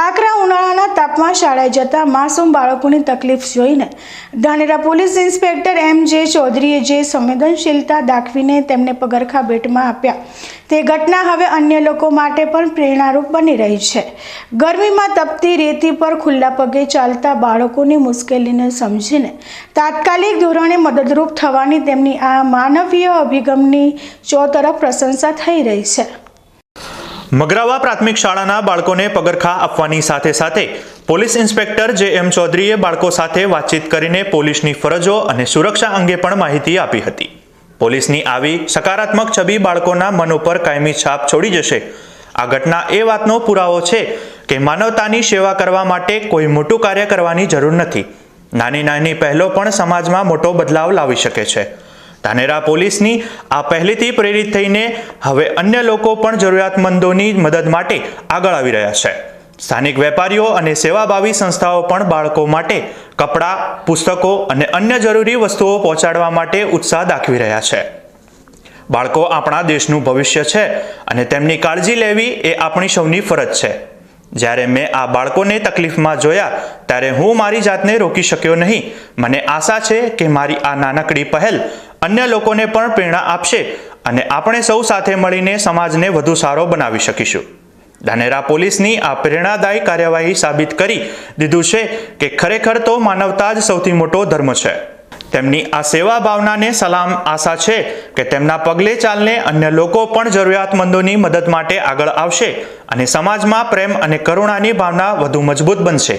આકરા ઉનાળાના તાપમાં શાળાએ જતા માસૂમ બાળકોની તકલીફ જોઈને ધાનેરા પોલીસ ઇન્સ્પેક્ટર એમ જે ચૌધરીએ જે સંવેદનશીલતા દાખવીને તેમને પગરખા ભેટમાં આપ્યા. તે ઘટના હવે અન્ય લોકો માટે પણ પ્રેરણારૂપ બની રહી છે. ગરમીમાં તપતી રેતી પર ખુલ્લા પગે ચાલતા બાળકોની મુશ્કેલીને સમજીને તાત્કાલિક ધોરણે મદદરૂપ થવાની તેમની આ માનવીય અભિગમની ચોતરફ પ્રશંસા થઈ રહી છે. મગરાવા પ્રાથમિક શાળાના બાળકોને પગરખા આપવાની સાથે સાથે પોલીસ ઇન્સ્પેક્ટર જે એમ ચૌધરીએ બાળકો સાથે વાતચીત કરીને પોલીસની ફરજો અને સુરક્ષા અંગે પણ માહિતી આપી હતી. પોલીસની આવી સકારાત્મક છબી બાળકોના મન ઉપર કાયમી છાપ છોડી જશે. આ ઘટના એ વાતનો પુરાવો છે કે માનવતાની સેવા કરવા માટે કોઈ મોટું કાર્ય કરવાની જરૂર નથી. નાની નાની પહેલો પણ સમાજમાં મોટો બદલાવ લાવી શકે છે. ધાનેરા પોલીસની આ પહેલીથી પ્રેરિત થઈને હવે અન્ય લોકો પણ જરૂરિયાતમંદોની મદદ માટે આગળ આવી રહ્યા છે. સ્થાનિક વેપારીઓ અને સેવાભાવી સંસ્થાઓ પણ બાળકો માટે કપડાં, પુસ્તકો અને અન્ય જરૂરી વસ્તુઓ પહોંચાડવા માટે ઉત્સાહ દાખવી રહ્યા છે. બાળકો આપણા દેશનું ભવિષ્ય છે અને તેમની કાળજી લેવી એ આપણી સૌની ફરજ છે. જ્યારે મેં આ બાળકોને તકલીફમાં જોયા, ત્યારે હું મારી જાતને રોકી શક્યો નહીં. મને આશા છે કે મારી આ નાનકડી પહેલ અન્ય લોકોને પણ પ્રેરણા આપશે અને આપણે સૌ સાથે મળીને સમાજને વધુ સારો બનાવી શકીશું. ધાનેરા પોલીસની આ પ્રેરણાદાયી કાર્યવાહી સાબિત કરી દીધું છે કે ખરેખર તો માનવતા જ સૌથી મોટો ધર્મ છે. તેમની આ સેવા ભાવનાને સલામ આશા છે કે તેમના પગલે ચાલને અન્ય લોકો પણ જરૂરિયાતમંદોની મદદ માટે આગળ આવશે અને સમાજમાં પ્રેમ અને કરુણાની ભાવના વધુ મજબૂત બનશે.